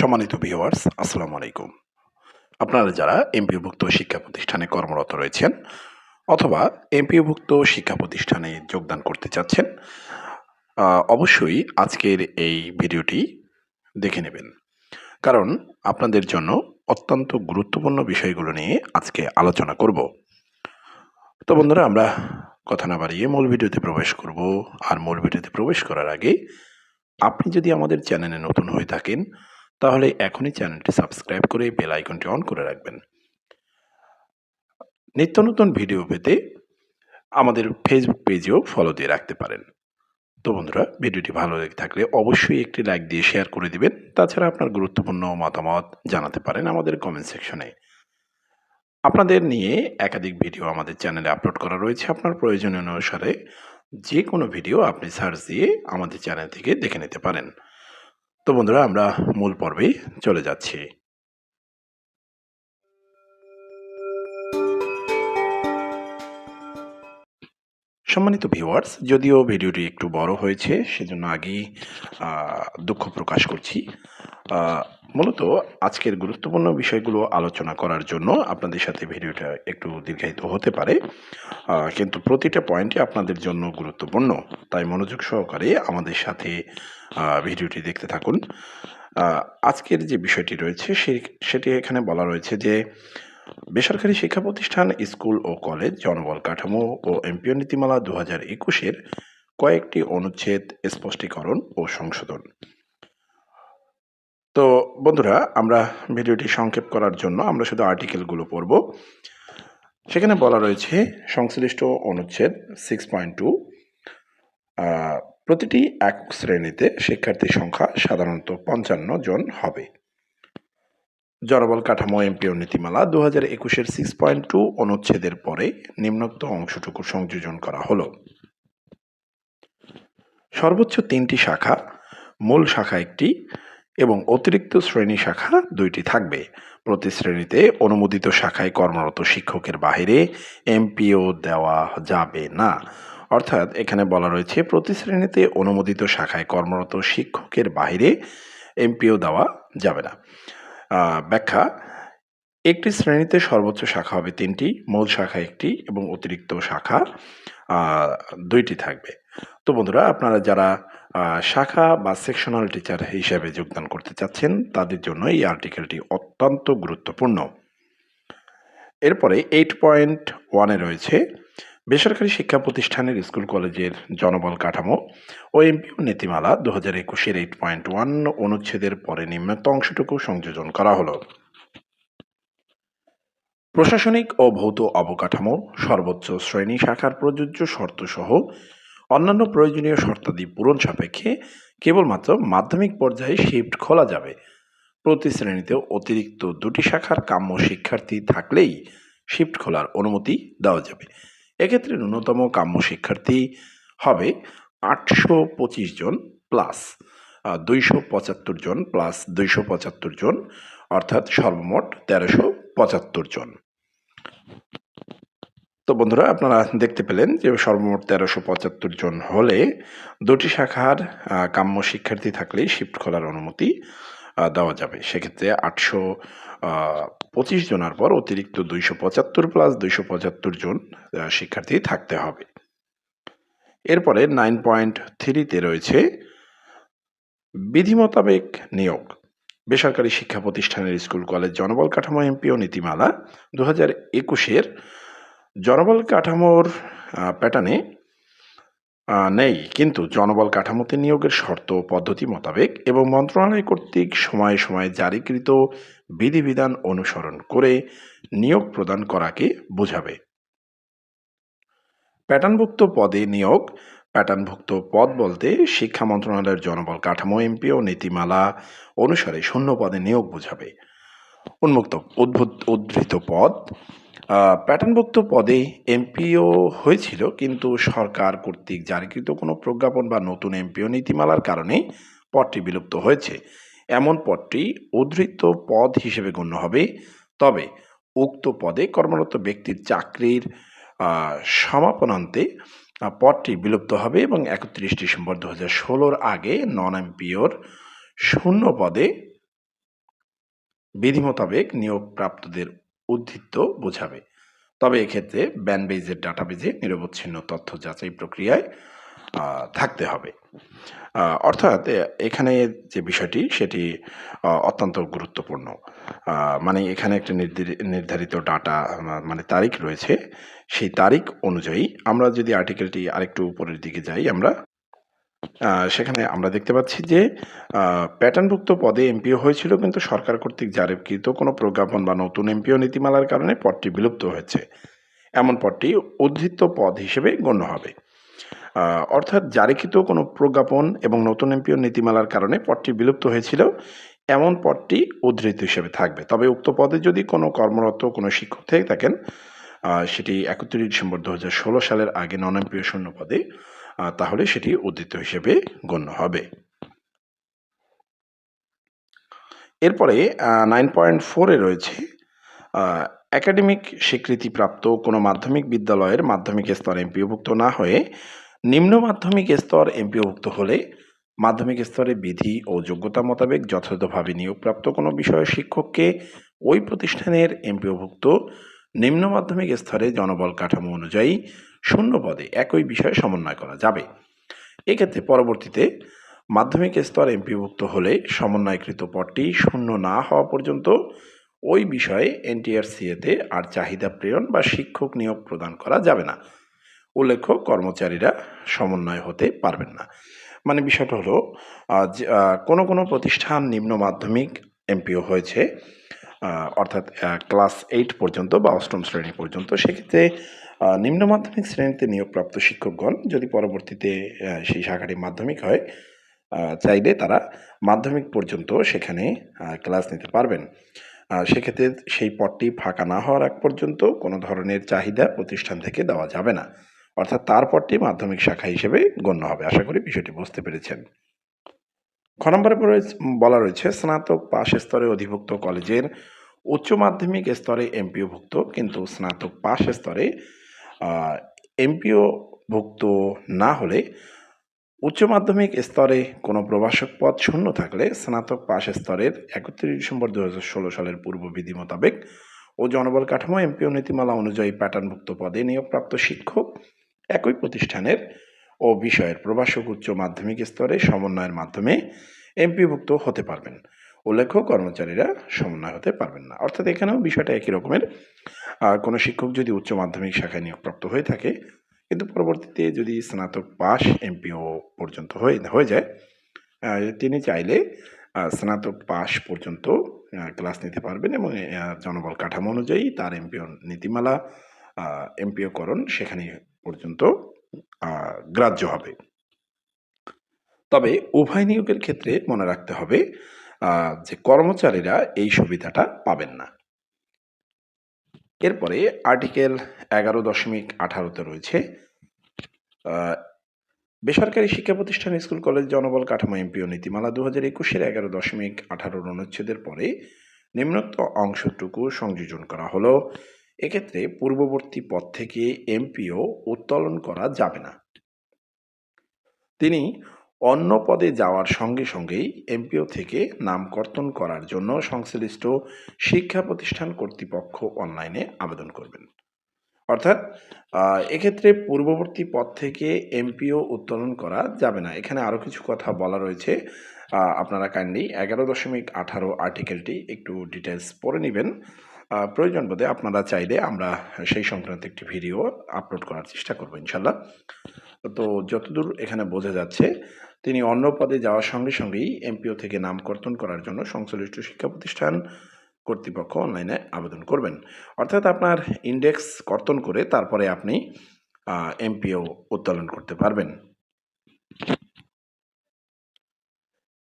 সম্মানিত ভিউয়ার্স আসসালামু আলাইকুম। আপনারা যারা এমপিওভুক্ত শিক্ষা প্রতিষ্ঠানে কর্মরত রয়েছেন অথবা এমপিওভুক্ত শিক্ষা প্রতিষ্ঠানে যোগদান করতে চাচ্ছেন অবশ্যই আজকের এই ভিডিওটি দেখে নেবেন। কারণ আপনাদের জন্য অত্যন্ত গুরুত্বপূর্ণ বিষয়গুলো নিয়ে আজকে আলোচনা করব। তো বন্ধুরা, আমরা কথা না বাড়িয়ে মূল ভিডিওতে প্রবেশ করব। আর মূল ভিডিওতে প্রবেশ করার আগে আপনি যদি আমাদের চ্যানেলে নতুন হয়ে থাকেন তাহলে এখনই চ্যানেলটি সাবস্ক্রাইব করে বেল আইকনটি অন করে রাখবেন। নিত্য নতুন ভিডিও পেতে আমাদের ফেসবুক পেজেও ফলো দিয়ে রাখতে পারেন। তো বন্ধুরা, ভিডিওটি ভালো লেগে থাকলে অবশ্যই একটি লাইক দিয়ে শেয়ার করে দিবেন। তাছাড়া আপনার গুরুত্বপূর্ণ মতামত জানাতে পারেন আমাদের কমেন্ট সেকশনে আপনাদের নিয়ে একাধিক ভিডিও আমাদের চ্যানেলে আপলোড করা রয়েছে। আপনার প্রয়োজন অনুসারে যে কোনো ভিডিও আপনি সার্চ দিয়ে আমাদের চ্যানেল থেকে দেখে নিতে পারেন। তো বন্ধুরা, আমরা মূল পর্বে চলে যাচ্ছি। সম্মানিত ভিউয়ার্স যদিও ভিডিওটি একটু বড় হয়েছে, সেজন্য আগেই দুঃখ প্রকাশ করছি। মূলত আজকের গুরুত্বপূর্ণ বিষয়গুলো আলোচনা করার জন্য আপনাদের সাথে ভিডিওটা একটু দীর্ঘায়িত হতে পারে। কিন্তু প্রতিটা পয়েন্টই আপনাদের জন্য গুরুত্বপূর্ণ। তাই মনোযোগ সহকারে আমাদের সাথে ভিডিওটি দেখতে থাকুন। আজকের যে বিষয়টি রয়েছে সেটি এখানে বলা রয়েছে যে, বেসরকারি শিক্ষা প্রতিষ্ঠান, স্কুল ও কলেজ জনবল কাঠামো ও এমপিও নীতিমালা দু হাজার একুশের কয়েকটি অনুচ্ছেদ, স্পষ্টীকরণ ও সংশোধন। তো বন্ধুরা, আমরা ভিডিওটি সংক্ষেপ করার জন্য আমরা শুধু আর্টিকেলগুলো পড়ব। সেখানে বলা রয়েছে, সংশ্লিষ্ট অনুচ্ছেদ সিক্স পয়েন্ট টু প্রতিটি একক শ্রেণীতে শিক্ষার্থীর সংখ্যা সাধারণত পঞ্চান্ন জন হবে। জনবল কাঠামো এমপিও নীতিমালা দু হাজার একুশের সিক্স পয়েন্ট টু অনুচ্ছেদের পরে নিম্নোক্ত অংশটুকু সংযোজন করা হলো। সর্বোচ্চ তিনটি শাখা, মূল শাখা একটি এবং অতিরিক্ত শ্রেণি শাখা দুইটি থাকবে। প্রতি শ্রেণীতে অনুমোদিত শাখায় কর্মরত শিক্ষকের বাইরে এমপিও দেওয়া যাবে না। অর্থাৎ এখানে বলা রয়েছে, প্রতি শ্রেণীতে অনুমোদিত শাখায় কর্মরত শিক্ষকের বাইরে এমপিও দেওয়া যাবে না। ব্যাখ্যা, একটি শ্রেণীতে সর্বোচ্চ শাখা হবে তিনটি, মূল শাখা একটি এবং অতিরিক্ত শাখা দুইটি থাকবে। তো বন্ধুরা, আপনারা যারা শাখা বা সেকশনাল টিচার হিসেবে যোগদান করতে চাচ্ছেন, তাদের জন্য এই আর্টিকেলটি অত্যন্ত গুরুত্বপূর্ণ। এরপরে এইট পয়েন্ট ওয়ানে রয়েছে, বেসরকারি শিক্ষা প্রতিষ্ঠানের স্কুল কলেজের জনবল কাঠামো ও এমপিও নীতিমালা দু হাজার একুশের এইট পয়েন্ট ওয়ান অনুচ্ছেদের পরে নিম্নত অংশটুকু সংযোজন করা হলো। প্রশাসনিক ও ভৌত অবকাঠামো, সর্বোচ্চ শ্রেণি শাখার প্রযোজ্য শর্তসহ অন্যান্য প্রয়োজনীয় শর্তাদি পূরণ সাপেক্ষে কেবলমাত্র মাধ্যমিক পর্যায়ে শিফট খোলা যাবে। প্রতি শ্রেণীতে অতিরিক্ত দুটি শাখার কাম্য শিক্ষার্থী থাকলেই শিফট খোলার অনুমতি দেওয়া যাবে। এক্ষেত্রে ন্যূনতম কাম্য শিক্ষার্থী হবে আটশো পঁচিশ জন প্লাস দুইশো পঁচাত্তর জন প্লাস দুইশো পঁচাত্তর জন, অর্থাৎ সর্বমোট তেরোশো পঁচাত্তর জন। তো বন্ধুরা, আপনারা দেখতে পেলেন যে সর্বমোট তেরোশো পঁচাত্তর জন হলে দুটি শাখার কাম্য শিক্ষার্থী থাকলেই শিফট খোলার অনুমতি দেওয়া যাবে। সেক্ষেত্রে আটশো পঁচিশ জনের পর অতিরিক্ত দুইশো পঁচাত্তর প্লাস দুইশো পঁচাত্তর জন শিক্ষার্থী থাকতে হবে। এরপরে নাইন পয়েন্ট থ্রিতে রয়েছে বিধি মোতাবেক নিয়োগ। বেসরকারি শিক্ষা প্রতিষ্ঠানের স্কুল, কলেজ, জনবল কাঠামো এমপিও নীতিমালা দু হাজার একুশের জনবল কাঠামোর প্যাটার্নে নেই। কিন্তু জনবল কাঠামোতে নিয়োগের শর্ত পদ্ধতি মোতাবেক এবং মন্ত্রণালয় কর্তৃক সময়ে সময়ে জারিকৃত বিধিবিধান অনুসরণ করে নিয়োগ প্রদান করাকে বোঝাবে। প্যাটার্নভুক্ত পদে নিয়োগ, প্যাটার্নভুক্ত পদ বলতে শিক্ষা মন্ত্রণালয়ের জনবল কাঠামো, এমপি ও নীতিমালা অনুসারে শূন্য পদে নিয়োগ বোঝাবে। উন্মুক্ত উদ্ভুত উদ্ধৃত পদ প্যাটার্নভুক্ত পদে এমপিও হয়েছিল, কিন্তু সরকার কর্তৃক জারিকৃত কোনো প্রজ্ঞাপন বা নতুন এমপিও নীতিমালার কারণে পদটি বিলুপ্ত হয়েছে। এমন পদটি উদ্ধৃত পদ হিসেবে গণ্য হবে। তবে উক্ত পদে কর্মরত ব্যক্তির চাকরির সমাপনান্তে পদটি বিলুপ্ত হবে এবং একত্রিশ ডিসেম্বর দু হাজার ষোলোর আগে নন এমপিওর শূন্য পদে বিধি মোতাবেক নিয়োগপ্রাপ্তদের উদ্ধৃত্ত বোঝাবে। তবে এক্ষেত্রে ব্যানবেজের ডাটাবেজে নিরবচ্ছিন্ন তথ্য যাচাই প্রক্রিয়ায় থাকতে হবে। অর্থাৎ এখানে যে বিষয়টি সেটি অত্যন্ত গুরুত্বপূর্ণ। মানে এখানে একটা নির্ধারিত ডাটা মানে তারিখ রয়েছে। সেই তারিখ অনুযায়ী আমরা যদি আর্টিকেলটি আরেকটু উপরের দিকে যাই আমরা সেখানে আমরা দেখতে পাচ্ছি যে প্যাটার্নভুক্ত পদে এমপিও হয়েছিল, কিন্তু সরকার কর্তৃক জারিকৃত কোনো প্রজ্ঞাপন বা নতুন এমপিও নীতিমালার কারণে পদটি বিলুপ্ত হয়েছে। এমন পদটি উদ্ধৃত পদ হিসেবে গণ্য হবে। অর্থাৎ জারিকৃত কোনো প্রজ্ঞাপন এবং নতুন এমপিও নীতিমালার কারণে পদটি বিলুপ্ত হয়েছিল, এমন পদটি উদ্ধৃত হিসেবে থাকবে। তবে উক্ত পদে যদি কোনো কর্মরত, কোনো শিক্ষক থেকে থাকেন সেটি একত্রিশ ডিসেম্বর দু হাজার ষোলো সালের আগে নন এমপিও শূন্য পদে তাহলে সেটি উদ্ধৃত হিসেবে গণ্য হবে। এরপরে নাইন পয়েন্ট ফোরে রয়েছে একাডেমিক স্বীকৃতিপ্রাপ্ত কোনো মাধ্যমিক বিদ্যালয়ের মাধ্যমিক স্তর এমপিওভুক্ত না হয়ে নিম্ন মাধ্যমিক স্তর এমপিওভুক্ত হলে মাধ্যমিক স্তরে বিধি ও যোগ্যতা মোতাবেক যথাযথভাবে নিয়োগপ্রাপ্ত কোনো বিষয়ে শিক্ষককে ওই প্রতিষ্ঠানের এমপিওভুক্ত নিম্ন মাধ্যমিক স্তরে জনবল কাঠামো অনুযায়ী শূন্য পদে একই বিষয়ে সমন্বয় করা যাবে। এক্ষেত্রে পরবর্তীতে মাধ্যমিক স্তর এমপিভুক্ত হলে সমন্বয়কৃত পদটি শূন্য না হওয়া পর্যন্ত ওই বিষয়ে এনটিআরসিএতে আর চাহিদা প্রেরণ বা শিক্ষক নিয়োগ প্রদান করা যাবে না। উল্লেখ্য, কর্মচারীরা সমন্বয় হতে পারবেন না। মানে বিষয়টা হলো কোনো কোনো প্রতিষ্ঠান নিম্ন মাধ্যমিক এমপিও হয়েছে অর্থাৎ ক্লাস এইট পর্যন্ত বা অষ্টম শ্রেণি পর্যন্ত। সেক্ষেত্রে নিম্ন মাধ্যমিক শ্রেণীতে নিয়োগপ্রাপ্ত শিক্ষকগণ যদি পরবর্তীতে সেই শাখাটি মাধ্যমিক হয় চাইলে তারা মাধ্যমিক পর্যন্ত সেখানে ক্লাস নিতে পারবেন। সেক্ষেত্রে সেই পদটি ফাঁকা না হওয়ার আগ পর্যন্ত কোনো ধরনের চাহিদা প্রতিষ্ঠান থেকে দেওয়া যাবে না। অর্থাৎ তার পদটি মাধ্যমিক শাখা হিসেবে গণ্য হবে। আশা করি বিষয়টি বুঝতে পেরেছেন। খ নম্বরে বলা রয়েছে, স্নাতক পাশ স্তরে অধিভুক্ত কলেজের উচ্চ মাধ্যমিক স্তরে এমপিওভুক্ত, কিন্তু স্নাতক পাশ স্তরে এমপিও ভুক্ত না হলে উচ্চ মাধ্যমিক স্তরে কোনো প্রভাষক পদ শূন্য থাকলে স্নাতক পাশ স্তরের একত্রিশ ডিসেম্বর দু ষোলো সালের পূর্ব বিধি মোতাবেক ও জনবল কাঠামো এমপিও নীতিমালা অনুযায়ী প্যাটার্নভুক্ত পদে নিয়োগপ্রাপ্ত শিক্ষক একই প্রতিষ্ঠানের ও বিষয়ের প্রভাষক উচ্চ মাধ্যমিক স্তরে সমন্বয়ের মাধ্যমে এমপিভুক্ত হতে পারবেন। উল্লেখ্য কর্মচারীরা সমন্বয় হতে পারবেন না। অর্থাৎ এখানেও বিষয়টা একই রকমের। আর কোনো শিক্ষক যদি উচ্চ মাধ্যমিক শাখায় নিয়োগপ্রাপ্ত হয়ে থাকে, কিন্তু পরবর্তীতে যদি স্নাতক পাস, এমপিও পর্যন্ত হয়ে হয়ে যায় তিনি চাইলে স্নাতক পাস পর্যন্ত ক্লাস নিতে পারবেন এবং জনবল কাঠামো অনুযায়ী তার এমপিও নীতিমালা এমপিওকরণ সেখানে পর্যন্ত গ্রাহ্য হবে। তবে উভয় নিয়োগের ক্ষেত্রে মনে রাখতে হবে যে কর্মচারীরা এই সুবিধাটা পাবেন না। এরপরে আর্টিকেল এগারো দশমিক আঠারোতে রয়েছে বেসরকারি শিক্ষা প্রতিষ্ঠান, স্কুল, কলেজ, জনবল, কাঠামো, এমপিও, নীতিমালা দু হাজার একুশের এগারো দশমিক আঠারোর অনুচ্ছেদের পরে নিম্নোক্ত অংশটুকু সংযোজন করা হলো। এক্ষেত্রে পূর্ববর্তী পদ থেকে এমপিও উত্তোলন করা যাবে না। তিনি অন্য পদে যাওয়ার সঙ্গে সঙ্গেই এমপিও থেকে নাম কর্তন করার জন্য সংশ্লিষ্ট শিক্ষা প্রতিষ্ঠান কর্তৃপক্ষ অনলাইনে আবেদন করবেন। অর্থাৎ এক্ষেত্রে পূর্ববর্তী পদ থেকে এমপিও উত্তোলন করা যাবে না। এখানে আরও কিছু কথা বলা রয়েছে। আপনারা কাইন্ডলি এগারো দশমিক আঠারো আর্টিকেলটি একটু ডিটেলস পড়ে নেবেন। প্রয়োজন বোধে আপনারা চাইলে আমরা সেই সংক্রান্ত একটি ভিডিও আপলোড করার চেষ্টা করব ইনশাল্লাহ। তো যতদূর এখানে বোঝা যাচ্ছে তিনি অন্য পদে যাওয়ার সঙ্গে সঙ্গেই এমপিও থেকে নাম কর্তন করার জন্য সংশ্লিষ্ট শিক্ষা প্রতিষ্ঠান কর্তৃপক্ষ অনলাইনে আবেদন করবেন। অর্থাৎ আপনার ইন্ডেক্স কর্তন করে তারপরে আপনি এমপিও উত্তোলন করতে পারবেন।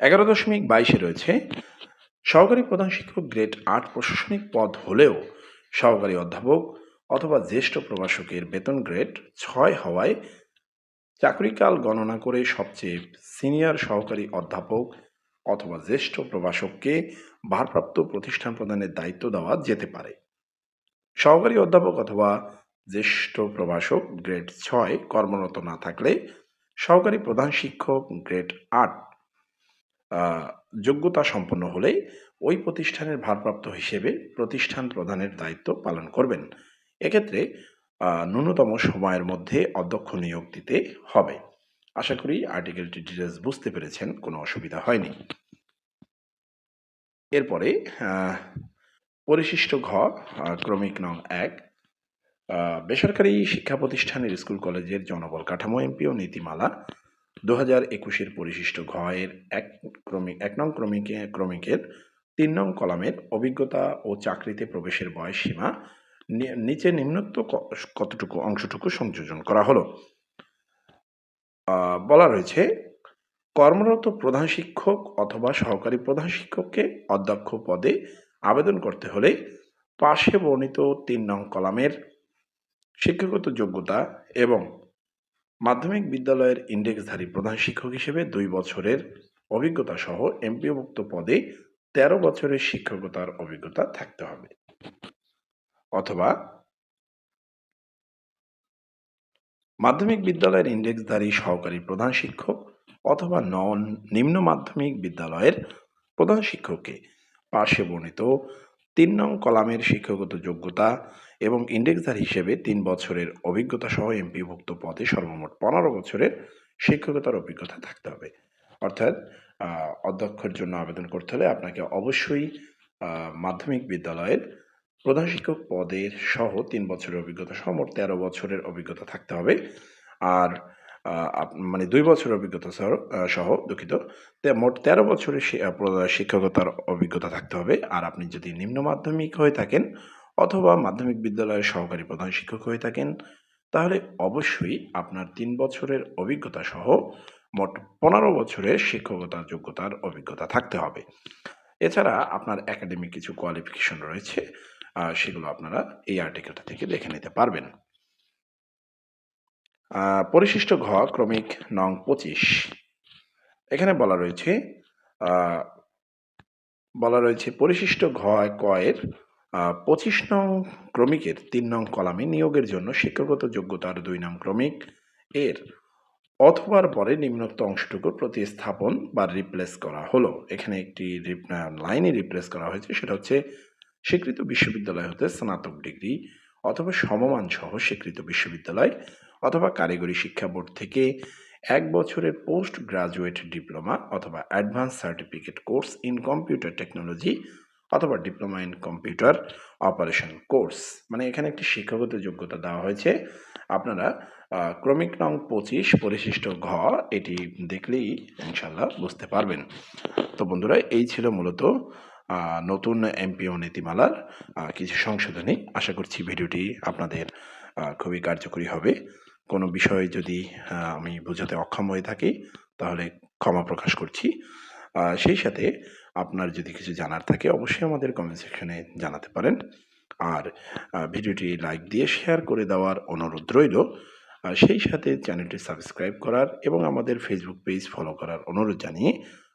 এগারো দশমিক বাইশে রয়েছে, সহকারী প্রধান শিক্ষক গ্রেড আট প্রশাসনিক পদ হলেও সহকারী অধ্যাপক অথবা জ্যেষ্ঠ প্রভাষকের বেতন গ্রেড ছয় হওয়ায় চাকরিকাল গণনা করে সবচেয়ে সিনিয়র সহকারী অধ্যাপক অথবা জ্যেষ্ঠ প্রভাষককে ভারপ্রাপ্ত প্রতিষ্ঠান প্রদানের দায়িত্ব দেওয়া যেতে পারে। সহকারী অধ্যাপক অথবা জ্যেষ্ঠ প্রভাষক গ্রেড ছয় কর্মরত না থাকলে সহকারী প্রধান শিক্ষক গ্রেড আট যোগ্যতা সম্পন্ন হলে ওই প্রতিষ্ঠানের ভারপ্রাপ্ত হিসেবে প্রতিষ্ঠান প্রধানের দায়িত্ব পালন করবেন। এক্ষেত্রে ন্যূনতম সময়ের মধ্যে অধ্যক্ষ নিয়োগ দিতে হবে। আশা করি আর্টিকেলটি ডিটেলস বুঝতে পেরেছেন, কোনো অসুবিধা হয়নি। এরপরে পরিশিষ্ট ঘ ক্রমিক নং এক বেসরকারি শিক্ষা প্রতিষ্ঠানের স্কুল কলেজের জনবল কাঠামো, এমপি ও নীতিমালা দু হাজার একুশের পরিশিষ্ট ঘ এর এক ক্রমিক, এক নং ক্রমিকে, ক্রমিকের তিন নং কলামের অভিজ্ঞতা ও চাকরিতে প্রবেশের বয়স সীমা নিচে নিম্নোক্ত ক- কতটুকু অংশটুকু সংযোজন করা হলো? বলা রয়েছে, কর্মরত প্রধান শিক্ষক অথবা সহকারী প্রধান শিক্ষককে অধ্যক্ষ পদে আবেদন করতে হলে পাশে বর্ণিত তিন নং কলামের শিক্ষাগত যোগ্যতা এবং মাধ্যমিক বিদ্যালয়ের ইন্ডেক্সধারী প্রধান শিক্ষক হিসেবে দুই বছরের অভিজ্ঞতা সহ এমপিওভুক্ত পদে তেরো বছরের শিক্ষকতার অভিজ্ঞতা থাকতে হবে। অথবা মাধ্যমিক বিদ্যালয়ের ইন্ডেক্সধারী সহকারী প্রধান শিক্ষক অথবা নন নিম্ন মাধ্যমিক বিদ্যালয়ের প্রধান শিক্ষককে পার্শ্বে বর্ণিত তিন নং কলামের শিক্ষাগত যোগ্যতা এবং ইন্ডেক্সধারী হিসেবে তিন বছরের অভিজ্ঞতা সহ এমপিভুক্ত পদে সর্বমোট পনেরো বছরের শিক্ষকতার অভিজ্ঞতা থাকতে হবে। অর্থাৎ অধ্যক্ষের জন্য আবেদন করতে হলে আপনাকে অবশ্যই মাধ্যমিক বিদ্যালয়ের প্রধান শিক্ষক পদের সহ তিন বছরের অভিজ্ঞতা সহ মোট তেরো বছরের অভিজ্ঞতা থাকতে হবে। আর মানে দুই বছরের অভিজ্ঞতা সহ দুঃখিত। মোট তেরো বছরের শিক্ষকতার অভিজ্ঞতা থাকতে হবে। আর আপনি যদি নিম্ন মাধ্যমিক হয়ে থাকেন অথবা মাধ্যমিক বিদ্যালয়ের সহকারী প্রধান শিক্ষক হয়ে থাকেন, তাহলে অবশ্যই আপনার তিন বছরের অভিজ্ঞতা সহ মোট পনেরো বছরের শিক্ষকতা যোগ্যতার অভিজ্ঞতা থাকতে হবে। এছাড়া আপনার একাডেমিক কিছু কোয়ালিফিকেশন রয়েছে। সেগুলো আপনারা এই আর্টিকেলটা থেকে দেখে নিতে পারবেন। পরিশিষ্ট ঘ, ক্রমিক নং পঁচিশ। এখানে বলা রয়েছে বলা রয়েছে, পরিশিষ্ট ঘ কয়ের পঁচিশ নং ক্রমিকের তিন নং কলামে নিয়োগের জন্য শিক্ষাগত যোগ্যতার দুই নং ক্রমিক এর অথবার পরে নিম্নোক্ত অংশটুকু প্রতিস্থাপন বা রিপ্লেস করা হলো। এখানে একটি লাইনে রিপ্লেস করা হয়েছে, সেটা হচ্ছে স্বীকৃত বিশ্ববিদ্যালয় হতে স্নাতক ডিগ্রি অথবা সমমান সহ স্বীকৃত বিশ্ববিদ্যালয় অথবা কারিগরি শিক্ষা বোর্ড থেকে এক বছরের পোস্ট গ্রাজুয়েট ডিপ্লোমা অথবা advance certificate course in computer technology অথবা diploma in computer operation course. মানে এখানে একটি শিক্ষাগত যোগ্যতা দেওয়া হয়েছে। আপনারা ক্রমিক নং পঁচিশ পরিশিষ্ট ঘ, এটি দেখলেই ইনশাল্লাহ বুঝতে পারবেন। তো বন্ধুরা, এই ছিল মূলত নতুন এমপিও নীতিমালার কিছু সংশোধনী। আশা করছি ভিডিওটি আপনাদের খুবই কার্যকরী হবে। কোনো বিষয়ে যদি আমি বোঝাতে অক্ষম হয়ে থাকি, তাহলে ক্ষমা প্রকাশ করছি। সেই সাথে আপনার যদি কিছু জানার থাকে, অবশ্যই আমাদের কমেন্ট সেকশনে জানাতে পারেন। আর ভিডিওটি লাইক দিয়ে শেয়ার করে দেওয়ার অনুরোধ রইল। সেই সাথে চ্যানেলটি সাবস্ক্রাইব করার এবং আমাদের ফেসবুক পেজ ফলো করার অনুরোধ জানিয়ে